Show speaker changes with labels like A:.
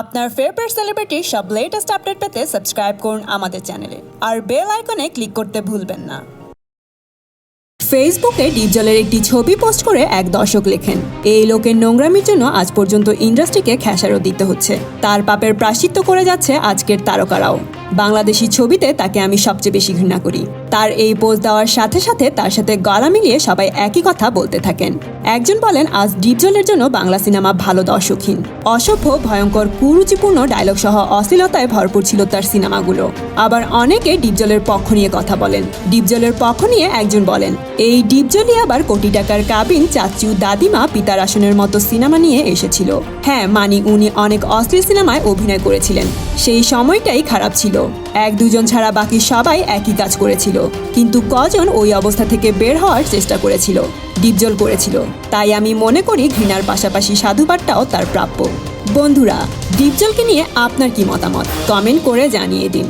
A: আপনার ফেভারিট সেলিব্রিটির সব latest update পেতে সাবস্ক্রাইব করুন আমাদের চ্যানেলে আর বেল আইকনে ক্লিক করতে ভুলবেন না। ফেসবুকে ডিপজলের একটি ছবি পোস্ট করে এক দর্শক লেখেন, এই লোকের নোংরামির জন্য আজ পর্যন্ত ইন্ডাস্ট্রিকে খেসারও দিতে হচ্ছে। তার পাপের প্রাশ্চিত্য করে যাচ্ছে আজকের তারকারাও। বাংলাদেশি ছবিতে তাকে আমি সবচেয়ে বেশি ঘৃণা করি। তার এই পোস্ট দেওয়ার সাথে সাথে তার সাথে গলা মিলিয়ে সবাই একই কথা বলতে থাকেন। একজন বলেন, আজ ডিপজলের জন্য বাংলা সিনেমা ভালো দর্শকহীন। অসভ্য, ভয়ঙ্কর, কুরুচিপূর্ণ ডায়লগ সহ অশ্লীলতায় ভরপুর ছিল তার সিনেমাগুলো। আবার অনেকে ডিপজলের পক্ষ নিয়ে কথা বলেন। ডিপজলের পক্ষ নিয়ে একজন বলেন, এই ডিপজলই আবার কোটি টাকার কাবিন চাচু দাদিমা পিতার আসনের মতো সিনেমা নিয়ে এসেছিল। হ্যাঁ মানি উনি অনেক অশ্লীল সিনেমায় অভিনয় করেছিলেন। সেই সময়টাই খারাপ ছিল। এক দুজন ছাড়া বাকি সবাই একই কাজ করেছিল। কিন্তু কজন ওই অবস্থা থেকে বের হওয়ার চেষ্টা করেছিল? ডিপজল করেছিল। তাই আমি মনে করি ঘৃণার পাশাপাশি সাধুবাদটাও তার প্রাপ্য। বন্ধুরা, ডিপজলকে নিয়ে আপনার কি মতামত? কমেন্ট করে জানিয়ে দিন।